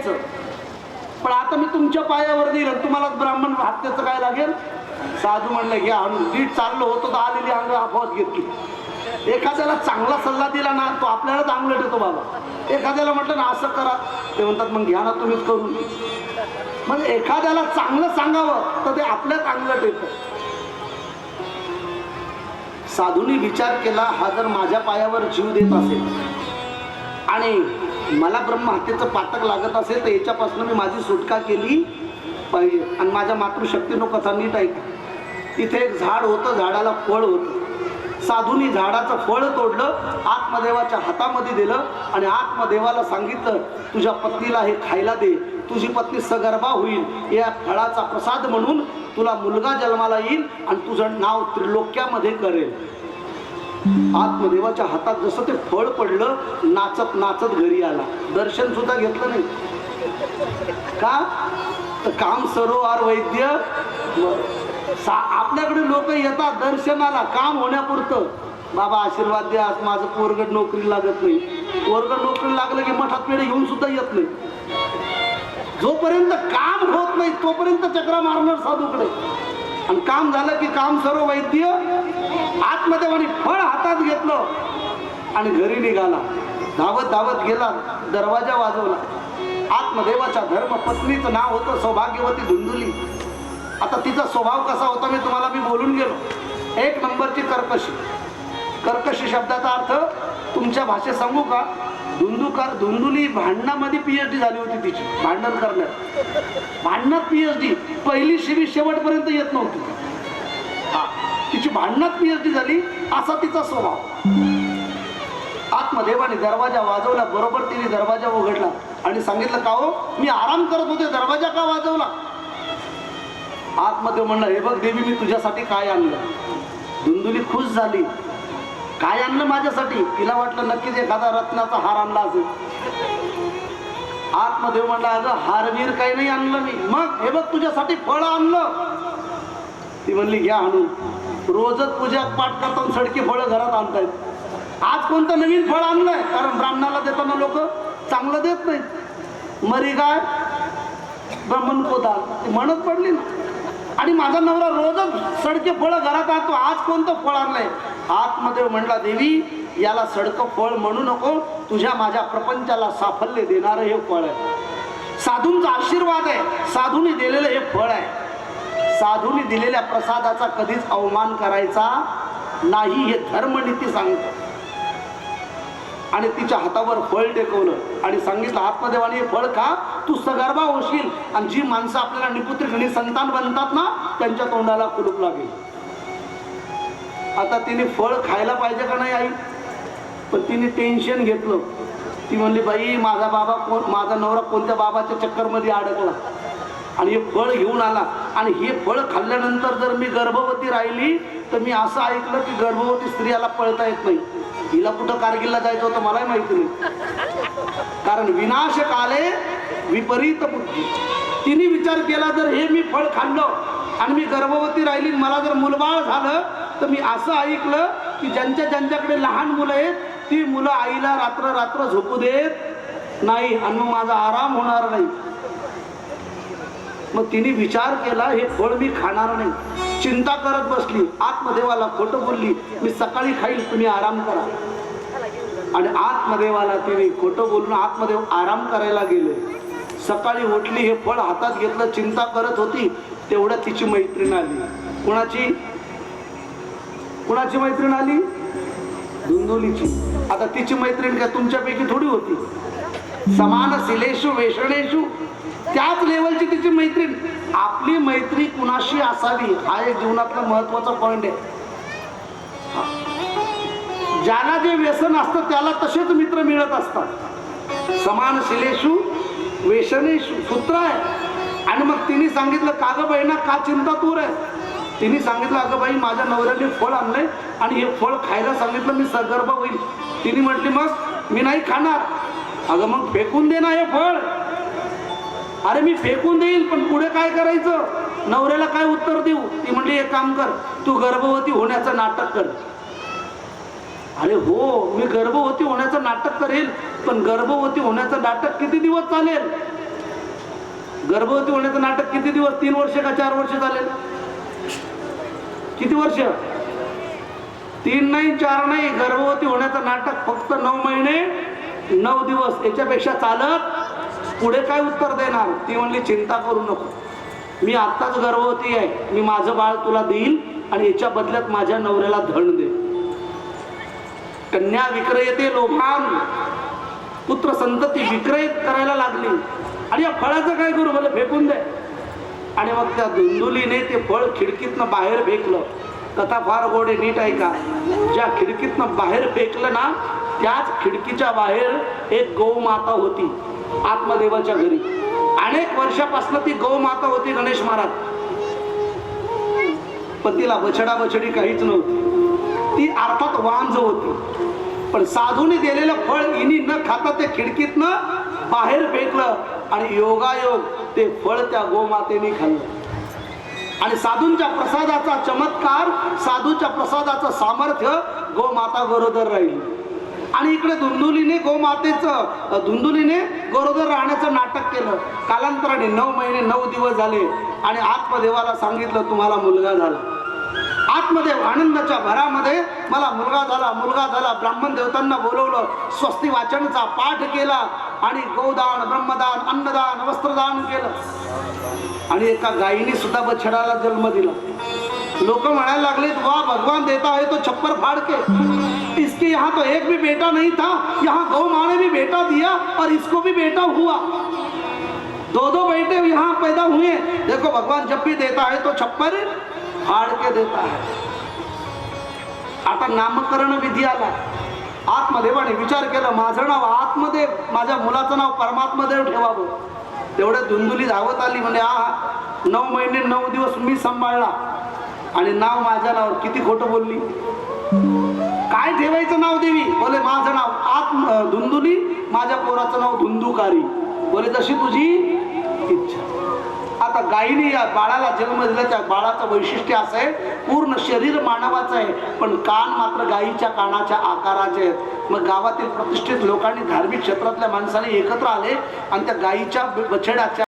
द्यायचं पण आता मी तुमच्या पायावर देईल तुम्हाला ब्राह्मण हत्याचं काय लागेल? साधू म्हणलं घ्या आणून. नीट चाललो होतो तर आलेली अंग अपवाद घेतली एखाद्याला चांगला सल्ला दिला ना तो आपल्याला चांगलं ठेवतो बाबा. एखाद्याला म्हटलं ना असं करा. ते म्हणतात मग घ्या ना तुम्हीच करून मग एखाद्याला चांगलं सांगावं तर ते आपल्या चांगलं ठेवतं साधूंनी विचार केला हा जर माझ्या पायावर जीव देत असेल आणि मला ब्रह्महत्येचं पातक लागत असेल तर याच्यापासून मी माझी सुटका केली पाहिजे. आणि माझ्या मातृशक्तीनं कथा नीट ऐका. तिथे एक झाड होतं झाडाला फळ होतं. साधूनी झाडाचं फळ तोडलं आत्मदेवाच्या हातामध्ये दिलं आणि आत्मदेवाला सांगितलं तुझ्या पत्नीला हे खायला दे. तुझी पत्नी सगर्भा होईल. या फळाचा प्रसाद म्हणून तुला मुलगा जन्माला येईल आणि तुझं नाव त्रिलोक्यामध्ये करेल. आत्मदेवाच्या हातात जसं ते फळ पडलं नाचत नाचत घरी आला. दर्शन सुद्धा घेतलं नाही. का? तर काम सरोवर वैद्य सा आपल्याकडे लोक येतात दर्शनाला काम होण्यापुरतं. बाबा आशीर्वाद द्या आज माझं पोरगड नोकरी लागत नाही. पोरगड नोकरी लागलं की मठात पेढे घेऊन सुद्धा येत नाही. जोपर्यंत काम होत नाही तोपर्यंत चक्रा मारणार साधूकडे. आणि काम झालं की काम सर्व वैद्य आत्मदेवाने फळ हातात घेतलं आणि घरी निघाला. धावत धावत गेला दरवाजा वाजवला. आत्मदेवाच्या धर्म पत्नीचं नाव होतं सौभाग्यवती धुंदुली. आता तिचा स्वभाव कसा होता मी तुम्हाला मी बोलून गेलो. एक नंबरची कर्कशी. कर्कशी शब्दाचा अर्थ तुमच्या भाषेत सांगू का? धुंदुकार धुंदुली भांडणामध्ये पीएच डी झाली होती तिची भांडण करण्यात. भांडणात पीएच डी पहिली शिवी शेवटपर्यंत येत नव्हती. हा तिची भांडणात पीएच डी झाली असा तिचा स्वभाव. आत्मदेवाने दरवाजा वाजवला बरोबर तिने दरवाजा उघडला आणि सांगितलं का हो? मी आराम करत होते दरवाजा का वाजवला? आत्मदेव म्हणलं हे बघ देवी मी तुझ्यासाठी काय आणलं? धुंदुली खुश झाली. काय आणलं माझ्यासाठी? तिला वाटलं नक्कीच एखादा रत्नाचा हार आणला असेल. आत्मदेव म्हणला अगं हारवीर काही नाही आणलं मी. मग हे बघ तुझ्यासाठी फळ आणलं. ती म्हणली घ्या आणून. रोजच पूजा पाठ करताना सडकी फळं घरात आणतायत. आज कोणतं नवीन फळ आणलंय? कारण ब्राह्मणाला देताना लोक चांगलं देत नाहीत. मरी गाय ब्राह्मण कोदाल ती म्हणत पडली ना. आणि माझा नवरा रोजच सडके फळं घरात आणतो. आज कोणतं फळ आणलंय? आतमध्ये म्हणला देवी याला सडकं फळ म्हणू नको. तुझ्या माझ्या प्रपंचाला साफल्य देणारं हे फळ आहे. साधूंचा आशीर्वाद आहे. साधूंनी दिलेलं हे फळ आहे. साधूंनी दिलेल्या प्रसादाचा कधीच अवमान करायचा नाही हे धर्मनीती सांगतो. आणि तिच्या हातावर फळ टेकवलं. आणि सांगितलं आत्मदेवाने हे फळ खा तू सगर्भा होशील. आणि जी माणसं आपल्याला निपुत्री आणि संतान बनतात ना त्यांच्या तोंडाला कुलूप लागेल. आता तिने फळ खायला पाहिजे का नाही आई? पण तिने टेन्शन घेतलं. ती म्हणली बाई माझा बाबा कोण माझा नवरा कोणत्या बाबाच्या चक्करमध्ये अडकला? आणि हे फळ घेऊन आला. आणि हे फळ खाल्ल्यानंतर जर मी गर्भवती राहिली तर मी असं ऐकलं की गर्भवती स्त्रियाला पळता येत नाही. हिला कुठं कारगिलला जायचं होतं मलाही माहिती नाही. कारण विनाश काले विपरीत बुद्धी. तिने विचार केला जर हे मी फळ खाल्लं आणि मी गर्भवती राहिली आणि मला जर मुलबाळ झालं तर मी असं ऐकलं की ज्यांच्या ज्यांच्याकडे लहान मुलं आहेत ती मुलं आईला रात्र रात्र झोपू देत नाही आणि मग माझा आराम होणार नाही. मग तिने विचार केला हे फळ मी खाणार नाही. चिंता करत बसली आत्मदेवाला खोटं बोलली मी सकाळी खाईल तुम्ही आराम करा. आणि आत्मदेवाला तिने खोटं बोलून आत्मदेव आराम करायला गेले. सकाळी उठली हे फळ हातात घेतलं चिंता करत होती तेवढ्या तिची मैत्रीण आली. कुणाची? कुणाची मैत्रीण आली? धुंदुलीची. आता तिची मैत्रीण काय तुमच्यापैकी थोडी होती? समान सिलेशू वेषणेशू त्याच लेवलची तिची मैत्रीण. आपली मैत्री कुणाशी असावी हा एक जीवनातला महत्त्वाचा पॉइंट आहे. ज्याला जे व्यसन असतं त्याला तसेच मित्र मिळत असतात. समान शिलेशू वेषणेशू सूत्र आहे. आणि मग तिने सांगितलं का गं बहिणा का चिंता तूर आहे तिने सांगितलं अगं बाई माझ्या नवऱ्याने फळ आणलंय आणि हे फळ खायला सांगितलं मी सगर्भ होईल तिने म्हटली मग मी नाही खाणार. अगं मग फेकून दे ना हे फळ. अरे मी फेकून देईल पण पुढे काय करायचं? नवऱ्याला काय उत्तर देऊ? ती म्हणली एक काम कर तू गर्भवती होण्याचं नाटक कर. अरे हो मी गर्भवती होण्याचं नाटक करेल पण गर्भवती होण्याचं नाटक किती दिवस चालेल? गर्भवती होण्याचं नाटक किती दिवस? तीन वर्ष का चार वर्ष चालेल? किती वर्ष? तीन नाही चार नाही गर्भवती होण्याचं नाटक फक्त नऊ महिने नऊ दिवस याच्यापेक्षा चालत पुढे काय उत्तर देणार? ती म्हणली चिंता करू नको. मी आत्ताच गर्भवती आहे. मी माझं बाळ तुला देईल आणि याच्या बदल्यात माझ्या नवऱ्याला धन दे. कन्या विक्रयते लोभान. पुत्र संतती विक्रयत करायला लागली. आणि या फळाचं काय करू? मला फेकून दे. आणि मग त्या धुंदुलीने ते फळ खिडकीतनं बाहेर फेकलं. कथा फार गोडे नीट आहे का? ज्या खिडकीतनं बाहेर फेकलं ना त्याच खिडकीच्या बाहेर एक गौमाता होती आत्मदेवाच्या घरी. अनेक वर्षापासून ती गौमाता होती गणेश महाराज. पण तिला बछडा बछडी काहीच नव्हती. ती अर्थात वांज होती. पण साधूने दिलेलं फळ इनी न खाता ते खिडकीतनं बाहेर फेकलं आणि योगायोग ते फळ त्या गोमातेने खाल्लं. आणि साधूंच्या प्रसादाचा चमत्कार साधूच्या प्रसादाचं सामर्थ्य गोमाता गरोदर राहिली. आणि इकडे धुंदुलीने गोमातेचं धुंदुलीने गरोदर राहण्याचं नाटक केलं. कालांतराने नऊ महिने नऊ दिवस झाले. आणि आत्मदेवाला सांगितलं तुम्हाला मुलगा झाला. आत्मदेव आनंदाच्या भरामध्ये मला मुलगा झाला मुलगा झाला. ब्राह्मण देवतांना बोलवलं स्वस्ती वाचनचा पाठ केला आणि गोदान ब्रह्मदान अन्नदान वस्त्रदान केलं. आणि एका गायीने सुद्धा बछडाला जन्म दिला. लोक म्हणायला लागले वा भगवान देता है तो छप्पर फाड़ के इसके यहाँ तो एक भी बेटा नहीं था यहाँ गौ माँ ने भी बेटा दिया और इसको भी बेटा हुआ. दो दो बेटे यहाँ पैदा हुए। देखो भगवान जब भी देता है तो छप्पर फाड़ के देता है। आता नामकरण विधी आला। आत्मदेवाने विचार केला माझं नाव आत्मदेव माझ्या मुलाचं नाव परमात्मदेव ठेवावं. तेवढ्या धुंदुली धावत आली म्हणे आ नऊ महिने नऊ दिवस मी सांभाळला. आणि नाव माझ्या नाव किती खोटं बोलली? काय ठेवायचं नाव देवी? बोले माझं नाव आत धुंदुली माझ्या पोराचं नाव धुंदुकारी. बोले जशी तुझी इच्छा. आता गायीने या बाळाला जन्म दिला त्या बाळाचं वैशिष्ट्य असं आहे पूर्ण शरीर मानवाचं आहे पण कान मात्र गायीच्या कानाच्या आकाराचे आहेत. मग गावातील प्रतिष्ठित लोकांनी धार्मिक क्षेत्रातल्या माणसाने एकत्र आले आणि त्या गायीच्या बछड्याच्या